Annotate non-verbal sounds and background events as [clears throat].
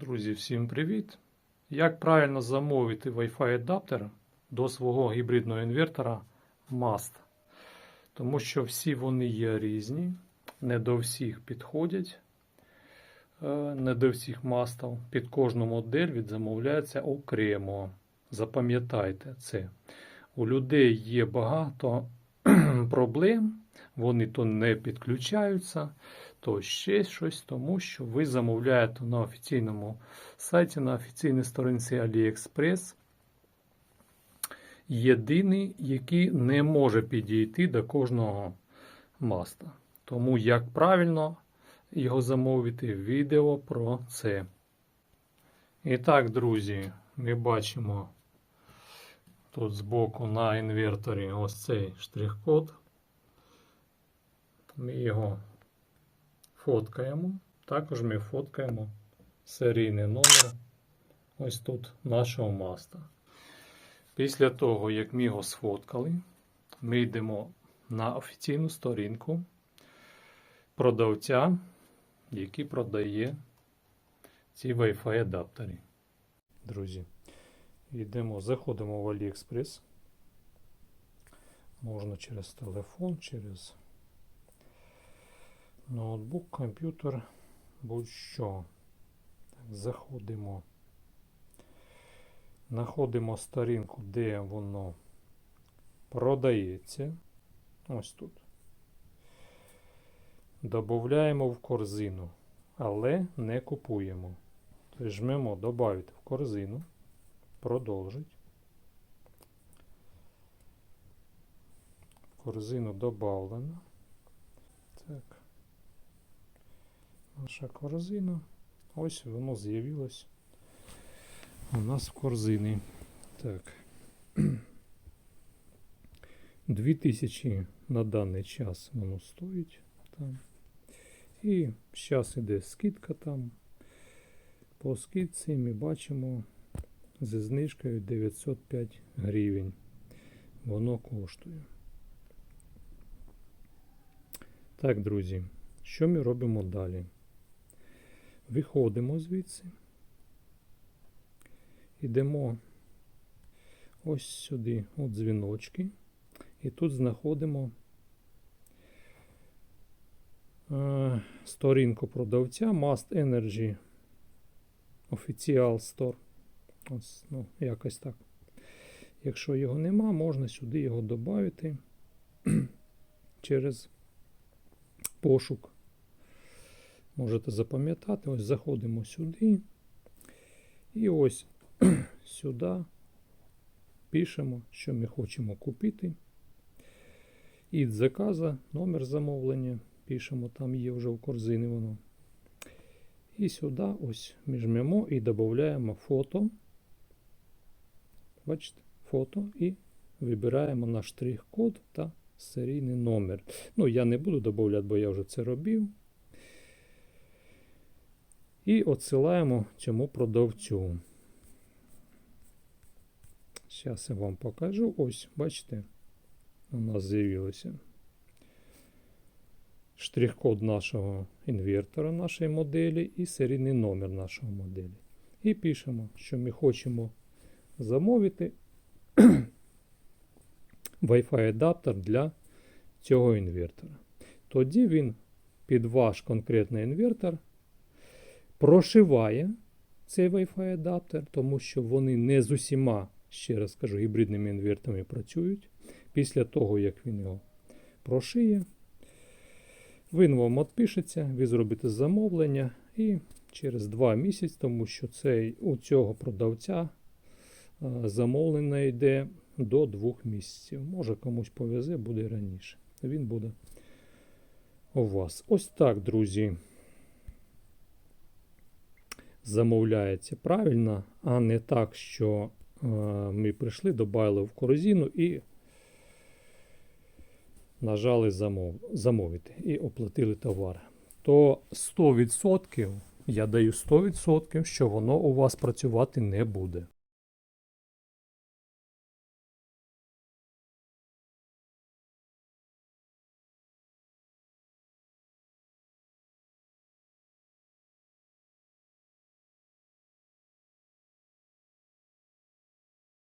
Друзі, всім привіт! Як правильно замовити Wi-Fi адаптер до свого гібридного інвертора MAST? Тому що всі вони є різні, не до всіх підходять, е, не до всіх мастів. Під кожну модель відзамовляється окремо. Запам'ятайте це. У людей є багато [clears throat] проблем, вони то не підключаються, то ще щось, тому що ви замовляєте на офіційному сайті, на офіційній сторінці AliExpress єдиний, який не може підійти до кожного маста. Тому як правильно його замовити, відео про це. І так, друзі, ми бачимо тут збоку на інверторі ось цей штрих-код. Ми його фоткаємо. Також ми фоткаємо серійний номер ось тут нашого маста. Після того, як ми його сфоткали, ми йдемо на офіційну сторінку продавця, який продає ці Wi-Fi адаптери. Друзі, йдемо, заходимо в AliExpress. Можна через телефон, через ноутбук, комп'ютер, будь-що. Заходимо. Знаходимо сторінку, де воно продається. Ось тут. Додаємо в корзину, але не купуємо. Тобто жмемо «Добавити в корзину, продовжить. В корзину додавлено. Так. Наша корзина. Ось воно з'явилось у нас в корзині. Так. [clears throat] 2000 на даний час воно стоїть там. І зараз іде скидка там. По скидці ми бачимо зі знижкою 905 гривень. Воно коштує. Так, друзі, що ми робимо далі? Виходимо звідси. Йдемо ось сюди, от дзвіночки. І тут знаходимо е, сторінку продавця Must Energy Official Store. Ось, ну, якось так. Якщо його нема, можна сюди його додати [clears throat] через пошук. Можете запам'ятати, ось заходимо сюди. І ось [clears throat] сюди пишемо, що ми хочемо купити. І заказа, номер замовлення. Пишемо, там є вже в корзині воно. І сюди ось ми жмемо і додаємо фото. Бачите, фото і вибираємо наш штрих-код та серійний номер. Ну, я не буду додавати, бо я вже це робив. І відсилаємо цьому продавцю. Зараз я вам покажу. Ось, бачите, у нас з'явилося штрих-код нашого інвертора, нашої моделі і серійний номер нашого моделі. І пишемо, що ми хочемо замовити [clears throat] Wi-Fi адаптер для цього інвертора. Тоді він під ваш конкретний інвертор прошиває цей Wi-Fi адаптер, тому що вони не з усіма, ще раз кажу, гібридними інверторами працюють. Після того, як він його прошиє, він вам відпишеться, ви зробите замовлення і через 2 місяці, тому що цей, у цього продавця замовлення йде до 2 місяців. Може комусь повезе, буде раніше. Він буде у вас. Ось так, друзі. Замовляється правильно, а не так, що е, ми прийшли, додали в корзину і нажали замов, замовити і оплатили товар. То 100% я даю 100%, що воно у вас працювати не буде.